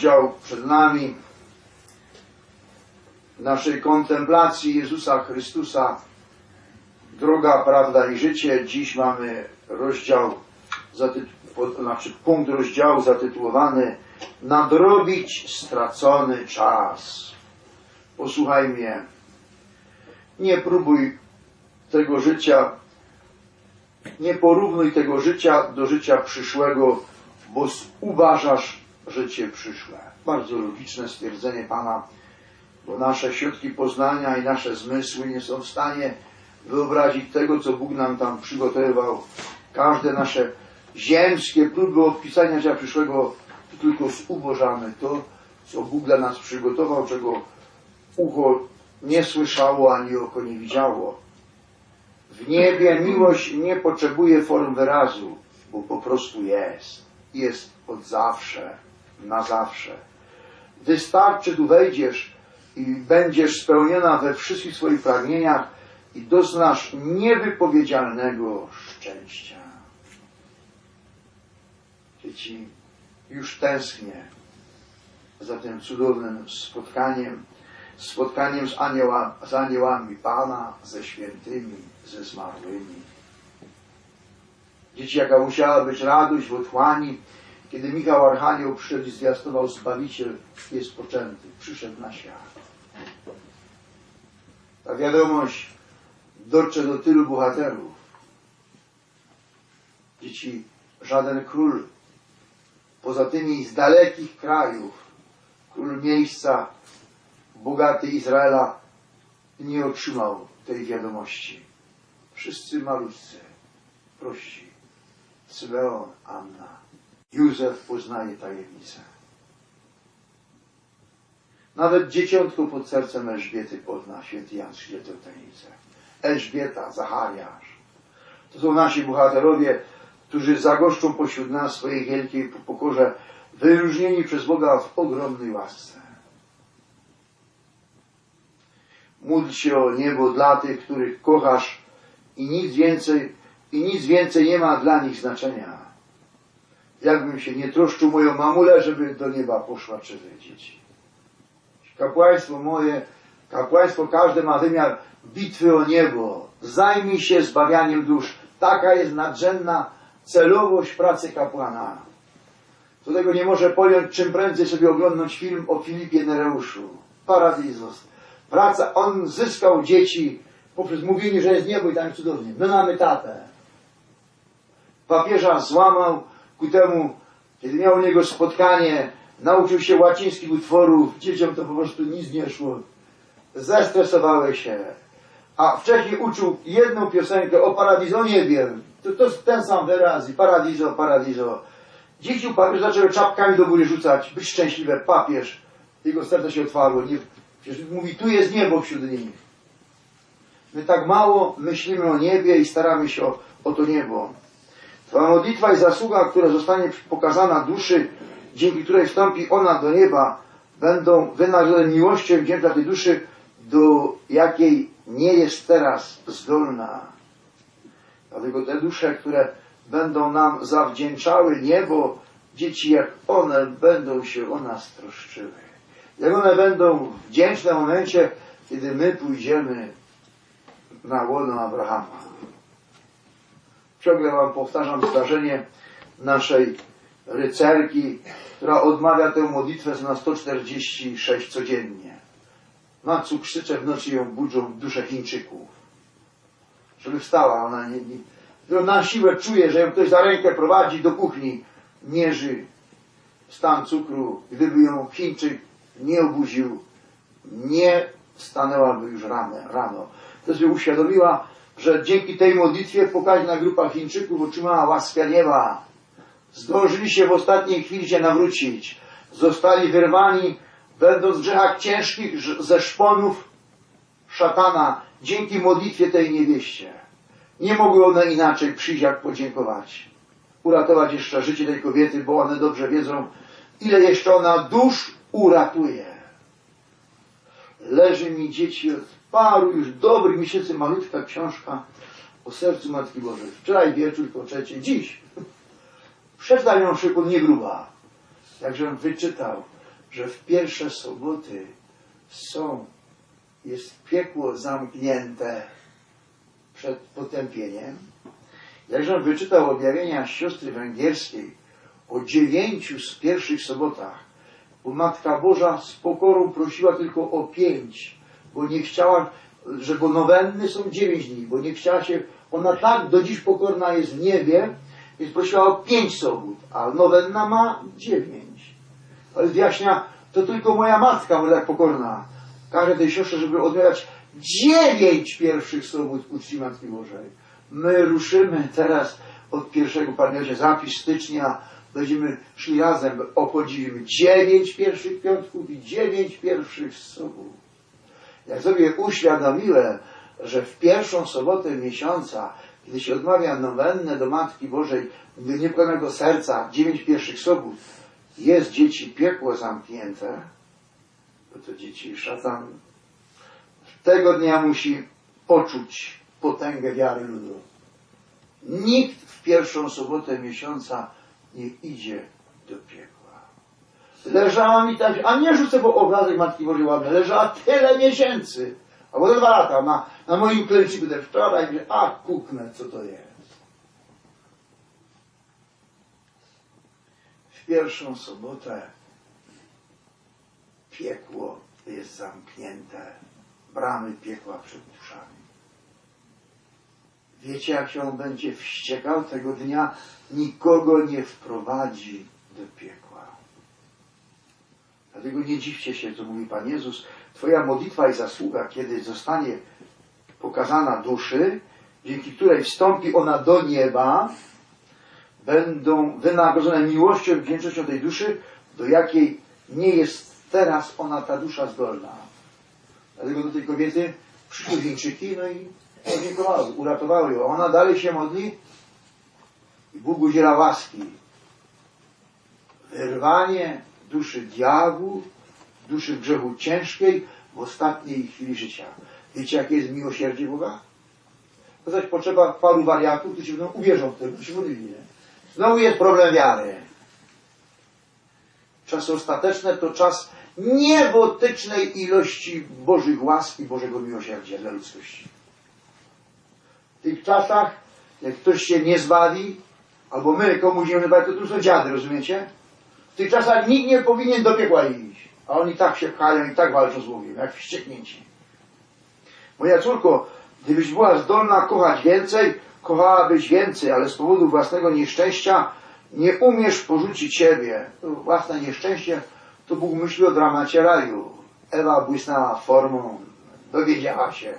rozdział przed nami naszej kontemplacji Jezusa Chrystusa. Droga, prawda i życie. Dziś mamy rozdział, znaczy punkt rozdziału zatytułowany Nadrobić stracony czas. Posłuchaj mnie. Nie próbuj tego życia, nie porównuj tego życia do życia przyszłego, bo uważasz życie przyszłe. Bardzo logiczne stwierdzenie Pana, bo nasze środki poznania i nasze zmysły nie są w stanie wyobrazić tego, co Bóg nam tam przygotowywał. Każde nasze ziemskie próby opisania życia przyszłego to tylko zubożamy to, co Bóg dla nas przygotował, czego ucho nie słyszało, ani oko nie widziało. W niebie miłość nie potrzebuje form wyrazu, bo po prostu jest. Jest od zawsze, na zawsze. Wystarczy tu wejdziesz i będziesz spełniona we wszystkich swoich pragnieniach i doznasz niewypowiedzialnego szczęścia. Dzieci, już tęsknię za tym cudownym spotkaniem, spotkaniem z, anioła, z aniołami Pana, ze świętymi, ze zmarłymi. Dzieci, jaka musiała być radość w otchłani, kiedy Michał Archanioł przyszedł i zwiastował Zbawiciel jest poczęty, przyszedł na świat. Ta wiadomość dotrze do tylu bohaterów. Dzieci, żaden król poza tymi z dalekich krajów, król miejsca bogaty Izraela nie otrzymał tej wiadomości. Wszyscy malutcy, prości. Symeon, Anna. Józef poznaje tajemnicę. Nawet dzieciątko pod sercem Elżbiety pozna święty Jan tę tajemnicę. Elżbieta, Zachariasz. To są nasi bohaterowie, którzy zagoszczą pośród nas swojej wielkiej pokorze, wyróżnieni przez Boga w ogromnej łasce. Módl się o niebo dla tych, których kochasz i nic więcej, i nic więcej nie ma dla nich znaczenia. Jakbym się nie troszczył moją mamulę, żeby do nieba poszła czy dzieci. Kapłaństwo moje, kapłaństwo każde ma wymiar bitwy o niebo. Zajmij się zbawianiem dusz. Taka jest nadrzędna celowość pracy kapłana. Co tego nie może pojąć, czym prędzej sobie oglądnąć film o Filipie Nereuszu. Paradizos. Praca, on zyskał dzieci poprzez mówienie, że jest niebo i tam jest cudownie. My mamy tatę. Papieża złamał ku temu, kiedy miał u niego spotkanie, nauczył się łacińskich utworów, dzieciom to po prostu nic nie szło. Zestresowały się. A wcześniej uczył jedną piosenkę o paradizo, nie wiem. To, to ten sam wyraz i paradizo, paradizo. Dzieci u papieża zaczęły czapkami do góry rzucać, być szczęśliwe. Papież, jego serce się otwarło. Nie, mówi, tu jest niebo wśród nich. My tak mało myślimy o niebie i staramy się o, o to niebo. Twoja modlitwa i zasługa, która zostanie pokazana duszy, dzięki której wstąpi ona do nieba, będą wynagrodzone miłością i wdzięczem dla tej duszy, do jakiej nie jest teraz zdolna. Dlatego te dusze, które będą nam zawdzięczały niebo, dzieci jak one będą się o nas troszczyły. Jak one będą wdzięczne w momencie, kiedy my pójdziemy na łono Abrahama. Ciągle wam powtarzam zdarzenie naszej rycerki, która odmawia tę modlitwę na 146 codziennie. Na cukrzycze w nocy ją budzą dusze Chińczyków. Żeby wstała, ona nie, nie, na siłę czuje, że ją ktoś za rękę prowadzi do kuchni, mierzy stan cukru. Gdyby ją Chińczyk nie obudził, nie stanęłaby już rano. rano. To sobie uświadomiła, że dzięki tej modlitwie pokaźna grupa Chińczyków otrzymała łaskę nieba. Zdążyli się w ostatniej chwili się nawrócić. Zostali wyrwani, będąc w grzechach ciężkich ze szponów szatana, dzięki modlitwie tej niewieście. Nie mogły one inaczej przyjść, jak podziękować. Uratować jeszcze życie tej kobiety, bo one dobrze wiedzą, ile jeszcze ona dusz uratuje. Leży mi dzieci od paru już dobrych miesięcy malutka książka o sercu Matki Bożej. Wczoraj wieczór po trzeciej, dziś. Przeczytaj ją szybko, nie gruba. Jakżem wyczytał, że w pierwsze soboty są, jest piekło zamknięte przed potępieniem. Jakżem wyczytał objawienia siostry węgierskiej o dziewięciu z pierwszych sobotach, bo Matka Boża z pokorą prosiła tylko o pięć, bo nie chciała, że bo nowenny są dziewięć dni, bo nie chciała się, ona tak do dziś pokorna jest w niebie, więc prosiła o pięć sobot, a nowenna ma dziewięć. Ale wyjaśnia, to tylko moja matka była tak pokorna. Każe tej siostrze, żeby odbierać dziewięć pierwszych sobot ku czci Matki Bożej. My ruszymy teraz od pierwszego pamięcia zapis stycznia, będziemy szli razem, obchodzimy dziewięć pierwszych piątków i dziewięć pierwszych sobot. Jak sobie uświadomiłem, że w pierwszą sobotę miesiąca, kiedy się odmawia nowennę do Matki Bożej, do niepokonanego serca, dziewięć pierwszych sobot, jest dzieci piekło zamknięte, bo to dzieci szatan tego dnia musi poczuć potęgę wiary ludu. Nikt w pierwszą sobotę miesiąca nie idzie do piekła. Leżała mi tak, a nie rzucę, bo obrazek Matki Bożej ładny, leżała tyle miesięcy, albo dwa lata na, na moim klęciku też wczoraj, mówię, a kuknę, co to jest. W pierwszą sobotę piekło jest zamknięte, bramy piekła przed duszami. Wiecie, jak się on będzie wściekał tego dnia? Nikogo nie wprowadzi do piekła. Dlatego nie dziwcie się, co mówi Pan Jezus. Twoja modlitwa i zasługa, kiedy zostanie pokazana duszy, dzięki której wstąpi ona do nieba, będą wynagrodzone miłością i wdzięcznością tej duszy, do jakiej nie jest teraz ona, ta dusza zdolna. Dlatego do tej kobiety przyszły wieńczyki, no i podziękowały, uratowały ją. Ona dalej się modli i Bóg udziela łaski. Wyrwanie duszy diabłu, duszy w grzechu ciężkiej w ostatniej chwili życia. Wiecie, jakie jest miłosierdzie Boga? To zaś potrzeba paru wariatów, którzy będą uwierzą w to, którzy się modlili. Znowu jest problem wiary. Czasy ostateczne to czas niebotycznej ilości Bożych łask i Bożego miłosierdzia dla ludzkości. W tych czasach, jak ktoś się nie zbawi, albo my komuś nie zbawi, to tu są dziady, rozumiecie? Tych czasach nikt nie powinien do piekła iść. A oni tak się pchają i tak walczą z Bogiem, jak wścieknięci. Moja córko, gdybyś była zdolna kochać więcej, kochałabyś więcej, ale z powodu własnego nieszczęścia nie umiesz porzucić siebie. Własne nieszczęście to Bóg myśli o dramacie raju. Ewa błysnęła formą, dowiedziała się,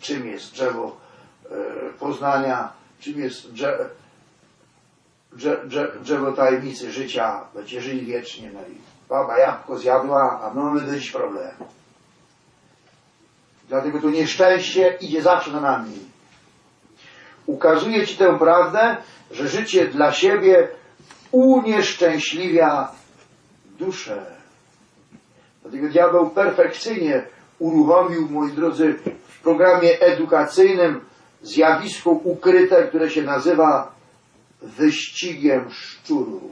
czym jest drzewo e, poznania, czym jest drzewo, drzewo, tajemnicy życia, będzie żyli wiecznie. No i baba jabłko zjadła, a my mamy do dziś problem. Dlatego to nieszczęście idzie zawsze za nami. Ukazuje Ci tę prawdę, że życie dla siebie unieszczęśliwia duszę. Dlatego diabeł perfekcyjnie uruchomił, moi drodzy, w programie edukacyjnym zjawisko ukryte, które się nazywa wyścigiem szczurów.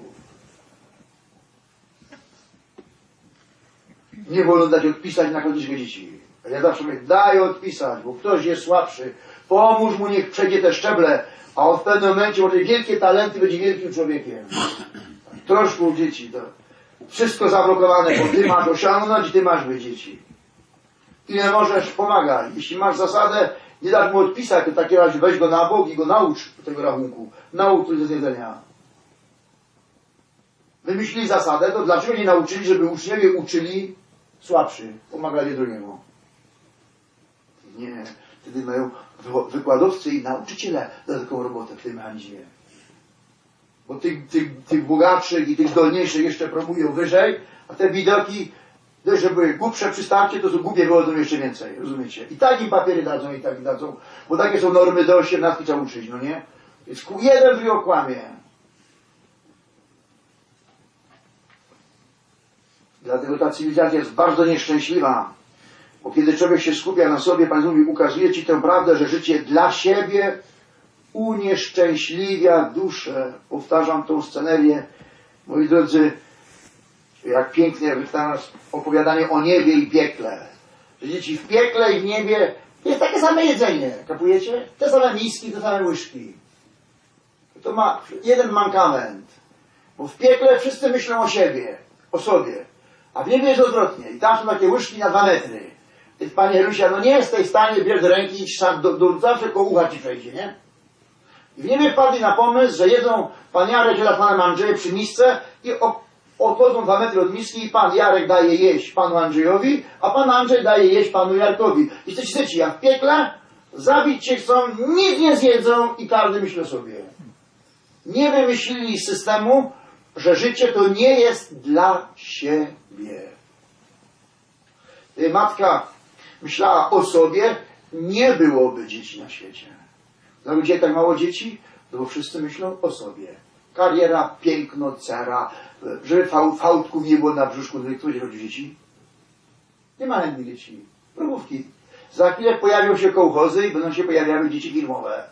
Nie wolno dać odpisać na konieczne dzieci. Ja zawsze mówię, daj odpisać, bo ktoś jest słabszy. Pomóż mu, niech przejdzie te szczeble, a on w pewnym momencie może wielkie talenty, będzie wielkim człowiekiem. Troszkę u dzieci to wszystko zablokowane, bo ty masz osiągnąć, ty masz być dzieci. Ile możesz, pomagaj. Jeśli masz zasadę, nie dasz mu odpisać, to w takim razie weź go na bok i go naucz tego rachunku. Naucz coś ze jedzenia. Wymyślili zasadę, to dlaczego nie nauczyli, żeby uczniowie uczyli słabszy, pomagali drugiemu? Nie, wtedy mają wy- wykładowcy i nauczyciele dodatkową robotę w tym mechanizmie. Bo tych, tych, tych bogatszych i tych zdolniejszych jeszcze promują wyżej, a te widoki, dość, że były głupsze przy starcie, to są głupie wychodzą jeszcze więcej, rozumiecie? I tak im papiery dadzą, i tak dadzą, bo takie są normy do 18 trzeba uczyć, no nie? Więc jeden kłamie. Dlatego ta cywilizacja jest bardzo nieszczęśliwa. Bo kiedy człowiek się skupia na sobie, Pan mówi, ukazuje Ci tę prawdę, że życie dla siebie unieszczęśliwia duszę. Powtarzam tą scenerię, moi drodzy, jak pięknie teraz opowiadanie o niebie i piekle. Że dzieci w piekle i w niebie jest takie same jedzenie, kapujecie? Te same miski, te same łyżki. To ma jeden mankament. Bo w piekle wszyscy myślą o siebie, o sobie. A w niebie jest odwrotnie. I tam są takie łyżki na dwa metry. I Panie Lucia, no nie jesteś w stanie bierz ręki i szat do, do zawsze koło ucha ci przejdzie, nie? I w niebie wpadli na pomysł, że jedzą pan Jarek i panem Andrzejem przy misce i odchodzą dwa metry od miski i pan Jarek daje jeść panu Andrzejowi, a pan Andrzej daje jeść panu Jarkowi. I chcecie, chcecie, jak w piekle, zabić się chcą, nic nie zjedzą i każdy myśli o sobie. Nie wymyślili systemu, że życie to nie jest dla siebie. Gdyby matka myślała o sobie, nie byłoby dzieci na świecie. Dlaczego gdzie tak mało dzieci? No bo wszyscy myślą o sobie. Kariera, piękno, cera, żeby fał, fałdków nie było na brzuszku. Kto będzie rodził dzieci? Nie ma chętnych dzieci. Próbówki. Za chwilę pojawią się kołchozy i będą się pojawiały dzieci firmowe.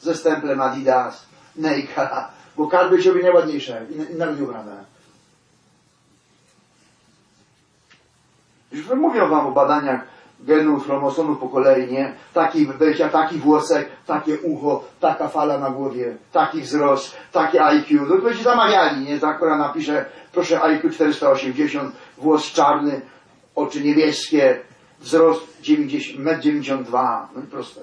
Ze stemplem Adidas, Neika, bo każdy się będzie najładniejsze i nawet ubrane. Już mówią wam o badaniach genów, chromosomów po kolei, nie? Taki wejścia, taki włosek, takie ucho, taka fala na głowie, taki wzrost, takie IQ. No to się zamawiali, nie? Za która napisze, proszę IQ 480, włos czarny, oczy niebieskie, wzrost 90, 1,92 m. No i proste.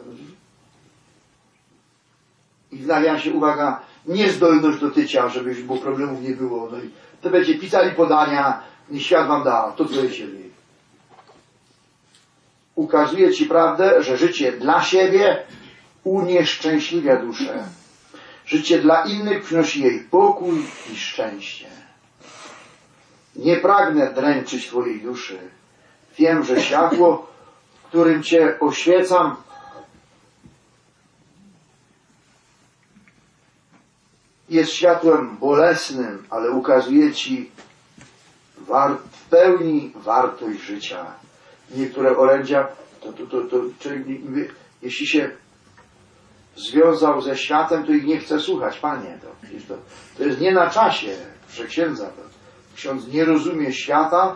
I w nawiasie, uwaga, niezdolność do tycia, żeby było problemów nie było. No i to będzie pisali podania, niech świat wam da, to co siebie ukazuje Ci prawdę, że życie dla siebie unieszczęśliwia duszę. Życie dla innych przynosi jej pokój i szczęście. Nie pragnę dręczyć Twojej duszy. Wiem, że światło, którym Cię oświecam, jest światłem bolesnym, ale ukazuje Ci war- w pełni wartość życia niektóre orędzia, to, to, to, to mówi, jeśli się związał ze światem, to ich nie chce słuchać. Panie, to, to, to jest nie na czasie, że księdza. To, ksiądz nie rozumie świata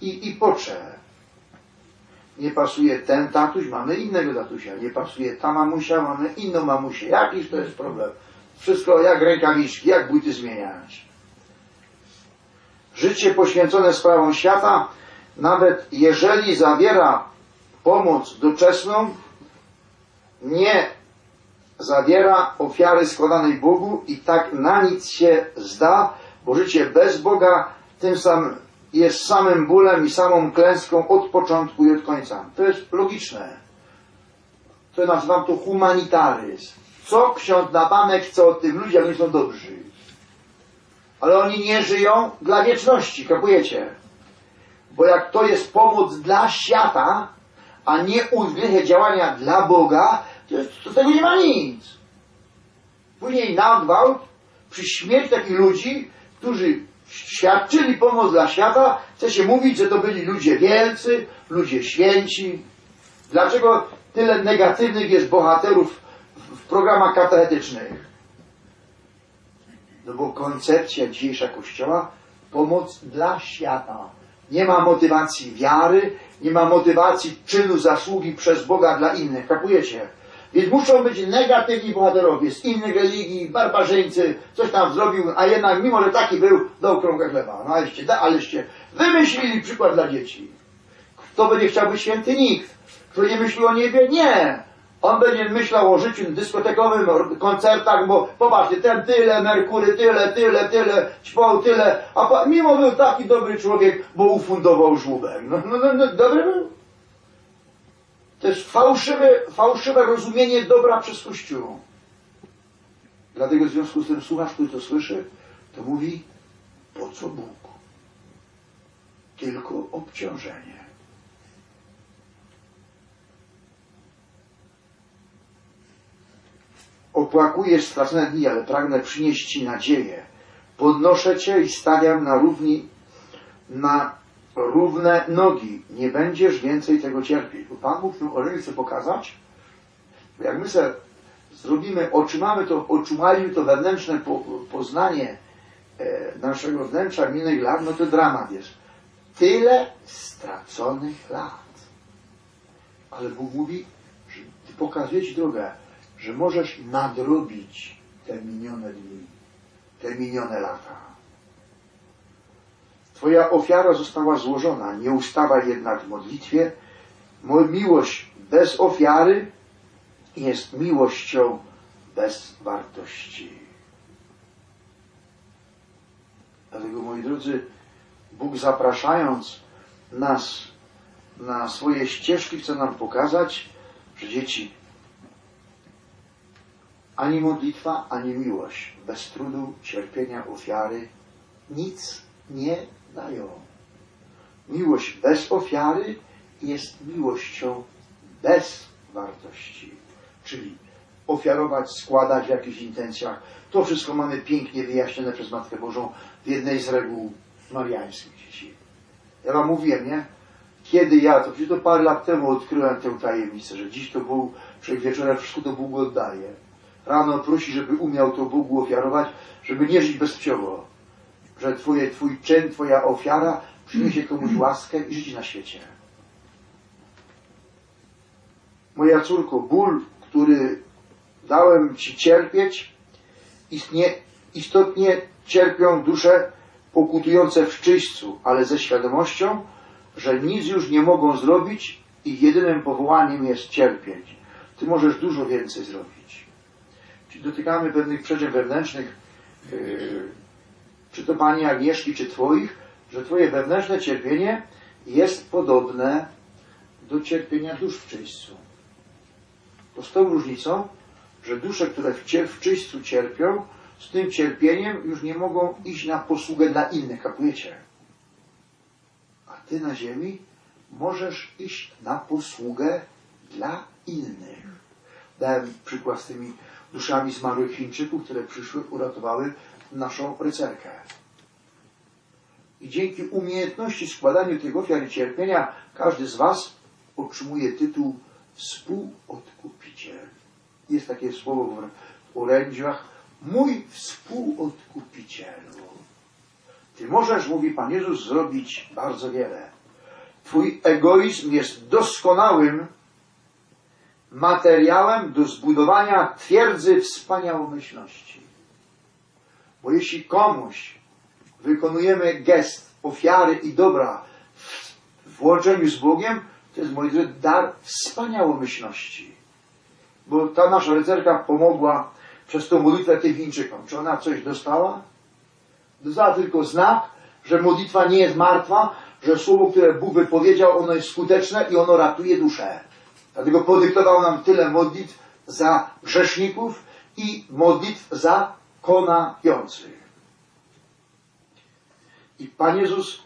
i, i pocze. Nie pasuje ten tatuś, mamy innego tatusia. Nie pasuje ta mamusia, mamy inną mamusię. Jakiż to jest problem? Wszystko jak rękawiczki, jak bójty zmieniać. Życie poświęcone sprawom świata nawet jeżeli zawiera pomoc doczesną, nie zawiera ofiary składanej Bogu i tak na nic się zda, bo życie bez Boga tym samym jest samym bólem i samą klęską od początku i od końca. To jest logiczne. To nazywam to humanitaryzm. Co ksiądz Nabanek chce o tym ludziach, oni są dobrzy. Ale oni nie żyją dla wieczności, kapujecie? Bo jak to jest pomoc dla świata, a nie uwzględnia działania dla Boga, to, to z tego nie ma nic. Później na gwałt, przy śmierci takich ludzi, którzy świadczyli pomoc dla świata, chce się mówić, że to byli ludzie wielcy, ludzie święci. Dlaczego tyle negatywnych jest bohaterów w programach katechetycznych? No bo koncepcja dzisiejsza Kościoła, pomoc dla świata. Nie ma motywacji wiary, nie ma motywacji czynu zasługi przez Boga dla innych. Kapujecie? Więc muszą być negatywni bohaterowie z innych religii, barbarzyńcy, coś tam zrobił, a jednak mimo, że taki był, dał krągę chleba. No aleście, da, aleście wymyślili przykład dla dzieci. Kto będzie chciał być święty? Nikt. Kto nie myśli o niebie? Nie. On będzie myślał o życiu dyskotekowym, koncertach, bo popatrzcie, ten tyle, Merkury tyle, tyle, tyle, ćpał tyle, a pa, mimo był taki dobry człowiek, bo ufundował żłóbek. No, no, no, no dobry był. To jest fałszywe, fałszywe rozumienie dobra przez Kościół. Dlatego w związku z tym słuchasz, który to słyszy, to mówi, po co Bóg? Tylko obciążenie. Opłakuję stracone dni, ale pragnę przynieść Ci nadzieję. Podnoszę Cię i stawiam na równi, na równe nogi. Nie będziesz więcej tego cierpieć. Bo Pan Bóg w tym orędziu chce pokazać, jak my se zrobimy, otrzymamy to, otrzymaliśmy to wewnętrzne po, poznanie e, naszego wnętrza minnych lat, no to dramat jest. Tyle straconych lat. Ale Bóg mówi, że pokazuje Ci drogę, że możesz nadrobić te minione dni, te minione lata. Twoja ofiara została złożona, nie ustawaj jednak w modlitwie. Mo- Miłość bez ofiary jest miłością bez wartości. Dlatego, moi drodzy, Bóg zapraszając nas na swoje ścieżki chce nam pokazać, że dzieci ani modlitwa, ani miłość bez trudu, cierpienia, ofiary nic nie dają. Miłość bez ofiary jest miłością bez wartości. Czyli ofiarować, składać w jakichś intencjach. To wszystko mamy pięknie wyjaśnione przez Matkę Bożą w jednej z reguł mariańskich dzieci. Ja wam mówiłem, nie? Kiedy ja, to przecież to parę lat temu odkryłem tę tajemnicę, że dziś to Bóg, przed wieczorem wszystko to Bóg oddaje. Rano prosi, żeby umiał to Bogu ofiarować, żeby nie żyć bezpcioło. Że twoje, twój czyn, twoja ofiara przyniesie komuś łaskę i życie na świecie. Moja córko, ból, który dałem ci cierpieć, istnie, istotnie cierpią dusze pokutujące w czyśćcu, ale ze świadomością, że nic już nie mogą zrobić i jedynym powołaniem jest cierpieć. Ty możesz dużo więcej zrobić. Czyli dotykamy pewnych przyczyn wewnętrznych, yy, czy to Pani Agnieszki, czy Twoich, że Twoje wewnętrzne cierpienie jest podobne do cierpienia dusz w czyśćcu. To z tą różnicą, że dusze, które w, cier- w czyśćcu cierpią, z tym cierpieniem już nie mogą iść na posługę dla innych, kapujecie? A Ty na ziemi możesz iść na posługę dla innych. Dałem przykład z tymi duszami zmarłych Chińczyków, które przyszły, uratowały naszą rycerkę. I dzięki umiejętności składania tych ofiar i cierpienia każdy z Was otrzymuje tytuł współodkupiciel. Jest takie słowo w orędziach. Mój współodkupicielu. Ty możesz, mówi Pan Jezus, zrobić bardzo wiele. Twój egoizm jest doskonałym materiałem do zbudowania twierdzy wspaniałomyślności. Bo jeśli komuś wykonujemy gest ofiary i dobra w, w łączeniu z Bogiem, to jest, moi drodzy, dar wspaniałomyślności. Bo ta nasza rycerka pomogła przez tą modlitwę tym Chińczykom. Czy ona coś dostała? Dostała tylko znak, że modlitwa nie jest martwa, że słowo, które Bóg wypowiedział, ono jest skuteczne i ono ratuje duszę. Dlatego podyktował nam tyle modlitw za grzeszników i modlitw za konających. I Pan Jezus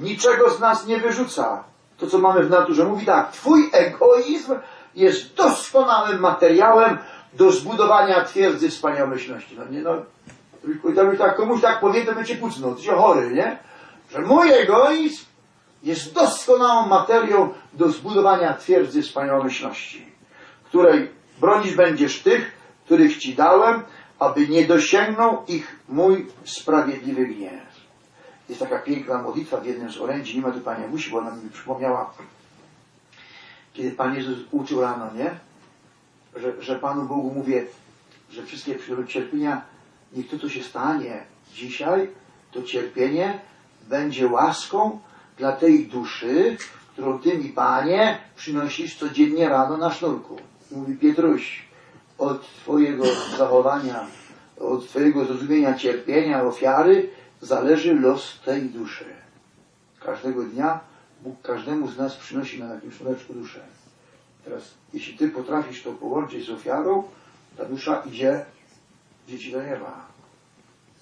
niczego z nas nie wyrzuca. To, co mamy w naturze. Mówi tak, Twój egoizm jest doskonałym materiałem do zbudowania twierdzy wspaniałomyślności. No nie, no, to już tak, komuś tak powie, to będzie kucnął, to się chory, nie? Że mój egoizm jest doskonałą materią do zbudowania twierdzy wspaniałomyślności, której bronić będziesz tych, których Ci dałem, aby nie dosięgnął ich mój sprawiedliwy gniew. Jest taka piękna modlitwa w jednym z orędzi, nie ma tu Pani musi, bo ona mi przypomniała, kiedy Pan Jezus uczył rano, nie? Że, że Panu Bogu mówię, że wszystkie cierpienia, niech to, co się stanie dzisiaj, to cierpienie będzie łaską dla tej duszy, którą Ty mi, Panie, przynosisz codziennie rano na sznurku. Mówi Pietruś, od Twojego zachowania, od Twojego zrozumienia cierpienia, ofiary, zależy los tej duszy. Każdego dnia Bóg każdemu z nas przynosi na takim sznureczku duszę. Teraz, jeśli Ty potrafisz to połączyć z ofiarą, ta dusza idzie dzieci do nieba.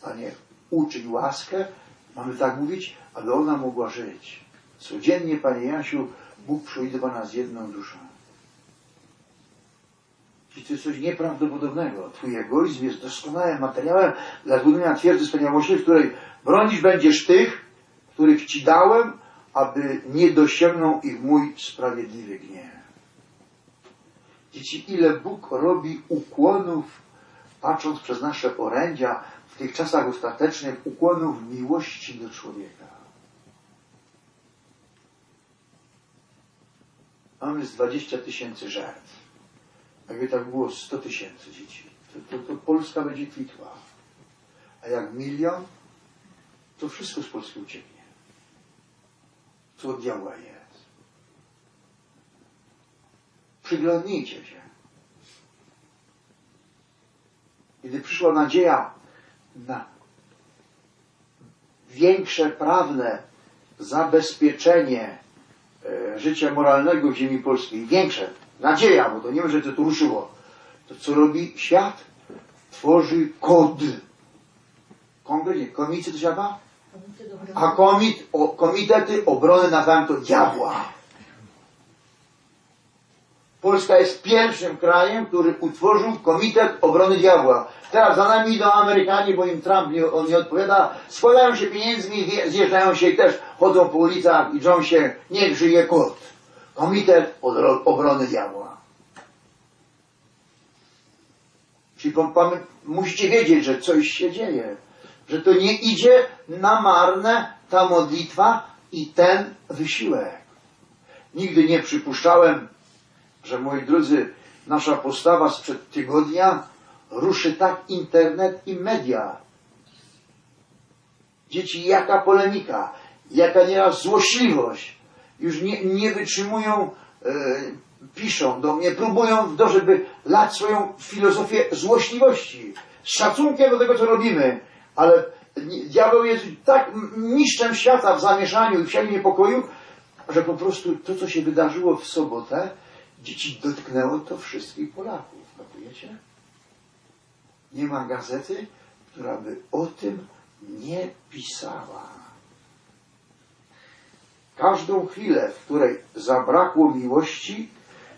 Panie, uczyń łaskę, mamy tak mówić, aby ona mogła żyć. Codziennie, Panie Jasiu, Bóg przyjdzie nas jedną duszą. I to jest coś nieprawdopodobnego. Twój egoizm jest doskonałym materiałem dla zbudowania twierdzy wspaniałości, w której bronić będziesz tych, których Ci dałem, aby nie dosięgnął ich mój sprawiedliwy gniew. Dzieci, ile Bóg robi ukłonów, patrząc przez nasze orędzia w tych czasach ostatecznych, ukłonów miłości do człowieka. Mamy z 20 tysięcy żertw. Jakby tak było 100 tysięcy dzieci, to, to, to Polska będzie kwitła. A jak milion, to wszystko z Polski ucieknie. Co diabła jest. Przyglądnijcie się. Kiedy przyszła nadzieja na większe prawne zabezpieczenie życia moralnego w ziemi polskiej, większe, nadzieja, bo to nie wiem, że to tu ruszyło, to co robi świat? Tworzy kod. Konkretnie, komicy to siada? A komit, o, komitety obrony nazywam to diabła. Polska jest pierwszym krajem, który utworzył Komitet Obrony Diabła. Teraz za nami idą Amerykanie, bo im Trump nie, on nie odpowiada. Składają się pieniędzmi, zjeżdżają się i też chodzą po ulicach i drżą się, niech żyje kot. Komitet Obrony Diabła. Czyli musicie wiedzieć, że coś się dzieje. Że to nie idzie na marne ta modlitwa i ten wysiłek. Nigdy nie przypuszczałem, że moi drodzy, nasza postawa sprzed tygodnia ruszy tak internet i media. Dzieci, jaka polemika, jaka nieraz złośliwość. Już nie, nie wytrzymują, e, piszą do mnie, próbują w to, żeby lać swoją filozofię złośliwości. Z szacunkiem do tego, co robimy, ale diabeł jest tak mistrzem świata w zamieszaniu i w niepokoju, że po prostu to, co się wydarzyło w sobotę, dzieci dotknęło to wszystkich Polaków. Kapujecie? Nie ma gazety, która by o tym nie pisała. Każdą chwilę, w której zabrakło miłości,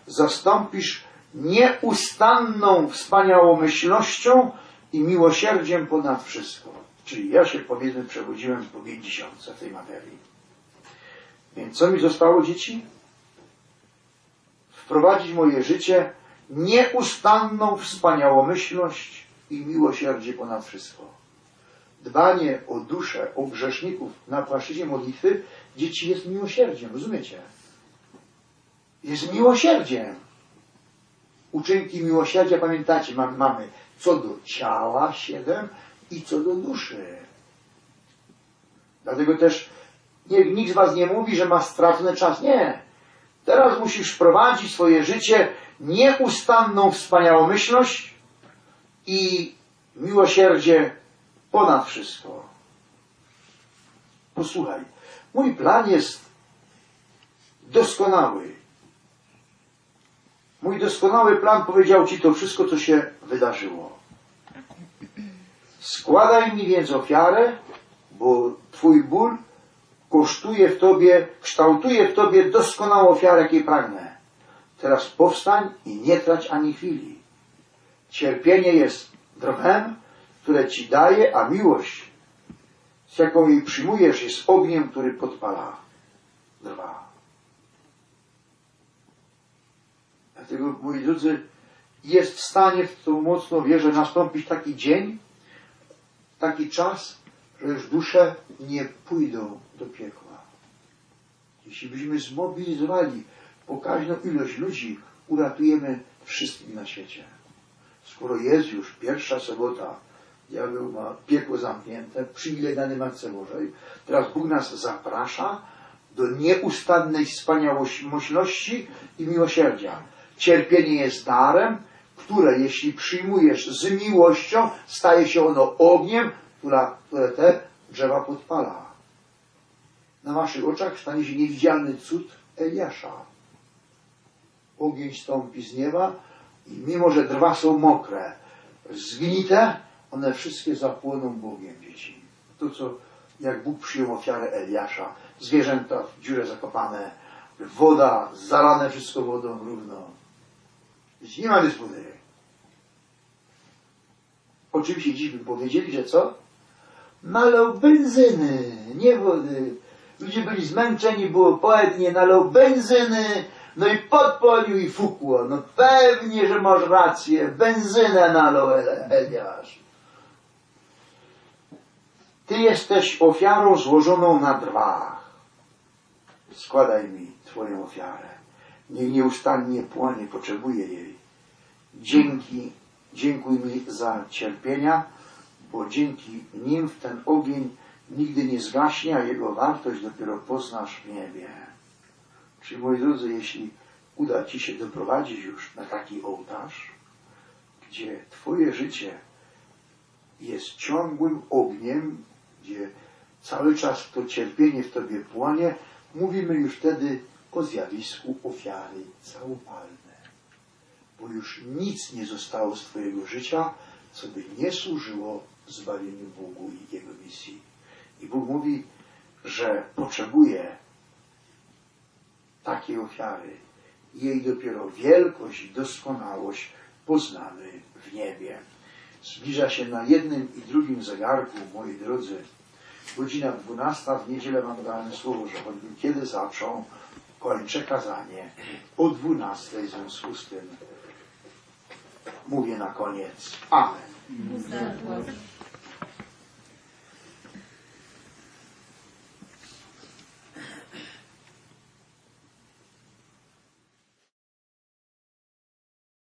zastąpisz nieustanną wspaniałomyślnością i miłosierdziem ponad wszystko. Czyli ja się powiedzmy przebudziłem po 50 w tej materii. Więc co mi zostało dzieci? Wprowadzić moje życie nieustanną wspaniałomyślność i miłosierdzie ponad wszystko. Dbanie o duszę, o grzeszników na płaszczyźnie modlitwy dzieci jest miłosierdziem, rozumiecie? Jest miłosierdziem. Uczynki miłosierdzia, pamiętacie, mamy co do ciała siedem i co do duszy. Dlatego też niech nikt z was nie mówi, że ma stracony czas. Nie. Teraz musisz wprowadzić w swoje życie nieustanną wspaniałomyślność i miłosierdzie ponad wszystko. Posłuchaj, mój plan jest doskonały. Mój doskonały plan powiedział Ci to wszystko, co się wydarzyło. Składaj mi więc ofiarę, bo Twój ból kosztuje w Tobie, kształtuje w Tobie doskonałą ofiarę, jakiej pragnę. Teraz powstań i nie trać ani chwili. Cierpienie jest drwem, które Ci daje, a miłość, z jaką jej przyjmujesz, jest ogniem, który podpala drwa. Dlatego, moi drodzy, jest w stanie, w to mocno wierzę, nastąpić taki dzień, taki czas, że już dusze nie pójdą do piekła. Jeśli byśmy zmobilizowali pokaźną ilość ludzi, uratujemy wszystkich na świecie. Skoro jest już pierwsza sobota, diabeł ma piekło zamknięte, przywilej dany Matce Bożej, teraz Bóg nas zaprasza do nieustannej wspaniałości i miłosierdzia. Cierpienie jest darem, które jeśli przyjmujesz z miłością, staje się ono ogniem, która, które te drzewa podpala. Na waszych oczach stanie się niewidzialny cud Eliasza. Ogień stąpi z nieba i mimo, że drwa są mokre, zgnite, one wszystkie zapłoną Bogiem, dzieci. To, co jak Bóg przyjął ofiarę Eliasza, zwierzęta w dziurę zakopane, woda, zalane wszystko wodą równo. Dzieci, nie ma dysputy. Oczywiście dziś by powiedzieli, że co? Nalał benzyny, nie wody. Ludzie byli zmęczeni, było poetnie, nalał benzyny, No i podpalił i fukło. No pewnie, że masz rację. Benzynę nalał Eliasz. Ty jesteś ofiarą złożoną na drwach. Składaj mi Twoją ofiarę. Niech nieustannie płonie, potrzebuję jej. Dzięki, dziękuj mi za cierpienia, bo dzięki nim ten ogień nigdy nie zgaśnie, a jego wartość dopiero poznasz w niebie. Czyli moi drodzy, jeśli uda Ci się doprowadzić już na taki ołtarz, gdzie Twoje życie jest ciągłym ogniem, gdzie cały czas to cierpienie w Tobie płonie, mówimy już wtedy o zjawisku ofiary całopalne. Bo już nic nie zostało z Twojego życia, co by nie służyło zbawieniu Bogu i Jego misji. I Bóg mówi, że potrzebuje takiej ofiary. Jej dopiero wielkość i doskonałość poznamy w niebie. Zbliża się na jednym i drugim zegarku, moi drodzy, godzina 12. W niedzielę mam dane słowo, że choćby kiedy zaczął, kończę kazanie o 12. W związku z tym mówię na koniec. Amen. за.